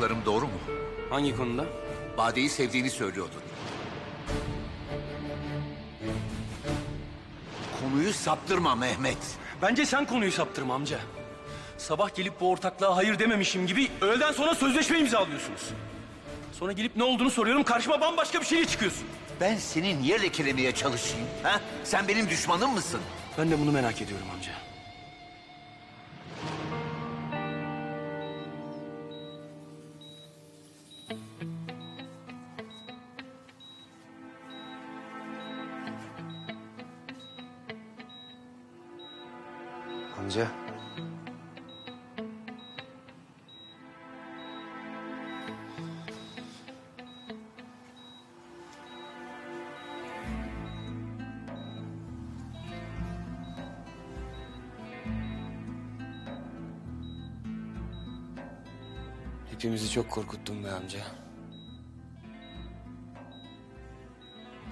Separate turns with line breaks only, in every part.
duyduklarım doğru mu?
Hangi konuda?
Bade'yi sevdiğini söylüyordun. Konuyu saptırma Mehmet.
Bence sen konuyu saptırma amca. Sabah gelip bu ortaklığa hayır dememişim gibi öğleden sonra sözleşme imzalıyorsunuz. Sonra gelip ne olduğunu soruyorum karşıma bambaşka bir şeyle çıkıyorsun.
Ben seni niye lekelemeye çalışayım? Ha? Sen benim düşmanım mısın?
Ben de bunu merak ediyorum amca.
Amca.
Hepimizi çok korkuttun be amca.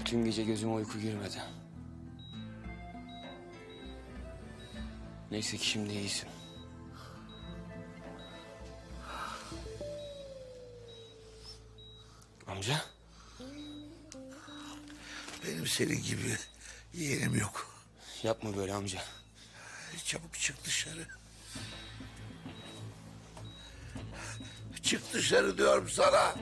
Bütün gece gözüme uyku girmedi. Neyse ki şimdi iyisin. Amca,
Benim senin gibi yeğenim yok.
yapma böyle amca.
Çabuk çık dışarı. Çık dışarı diyorum sana.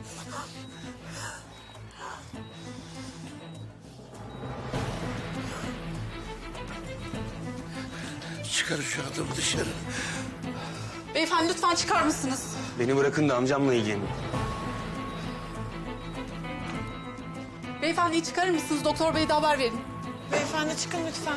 Çıkar şu adamı dışarı.
Beyefendi lütfen çıkar mısınız?
Beni bırakın da amcamla ilgilenin.
Beyefendiyi çıkarır mısınız? Doktor beye de haber verin.
Beyefendi çıkın lütfen.